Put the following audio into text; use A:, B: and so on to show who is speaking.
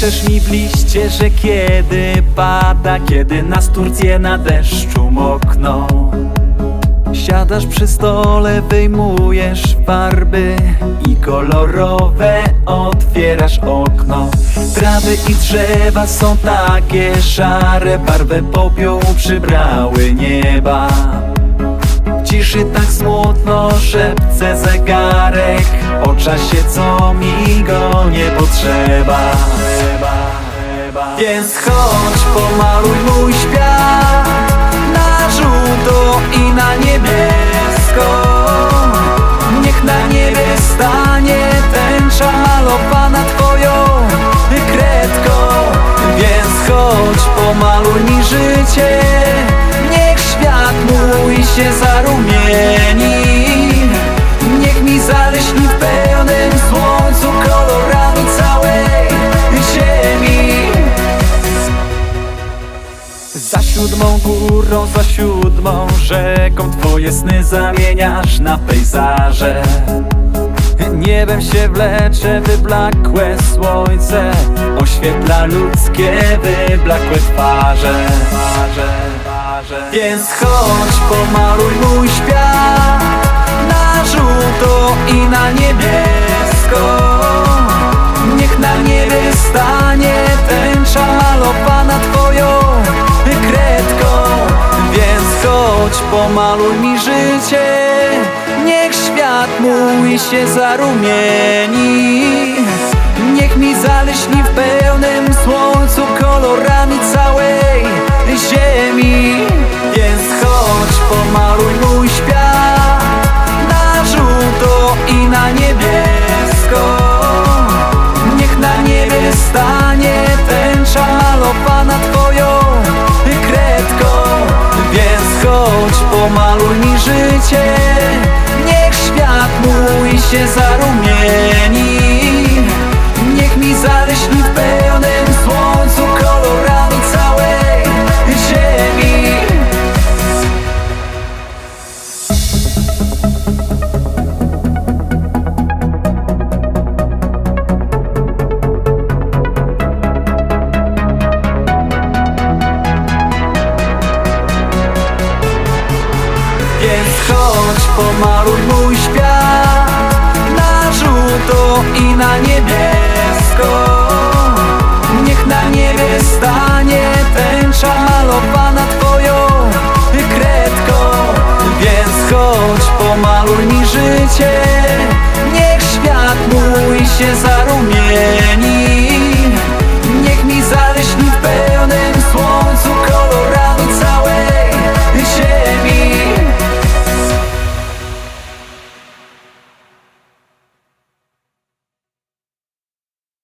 A: Piszesz mi w liście, że kiedy pada Kiedy nas Turcję na deszczu mokną. Siadasz przy stole, wyjmujesz farby I kolorowe otwierasz okno. Trawy i drzewa są takie szare Barwę popiołu przybrały nieba. W ciszy tak smutno szepce zegarek O czasie co mi go nie potrzeba Więc chodź pomaluj mój świat Na żółto i na niebiesko. Niech na niebie stanie tęcza malowana twoją kredką. Więc chodź pomaluj mi życie Niech świat mój się zarumieni siódmą górą, za siódmą rzeką Twoje sny zamieniasz na pejzaże. Niebem się wlecze wyblakłe słońce Oświetla ludzkie wyblakłe twarze. Więc chodź pomaluj pomaluj mi życie. Niech świat mój się zarumieni. Niech mi zaleśni w pełnym słońcu kolorami całej życie. Niech świat mój się zarumieni chodź pomaluj mój świat Na żółto i na niebiesko. Niech na niebie stanie tęcza malowana twoją kredką. Więc chodź pomaluj mi życie Niech świat mój się zarumieni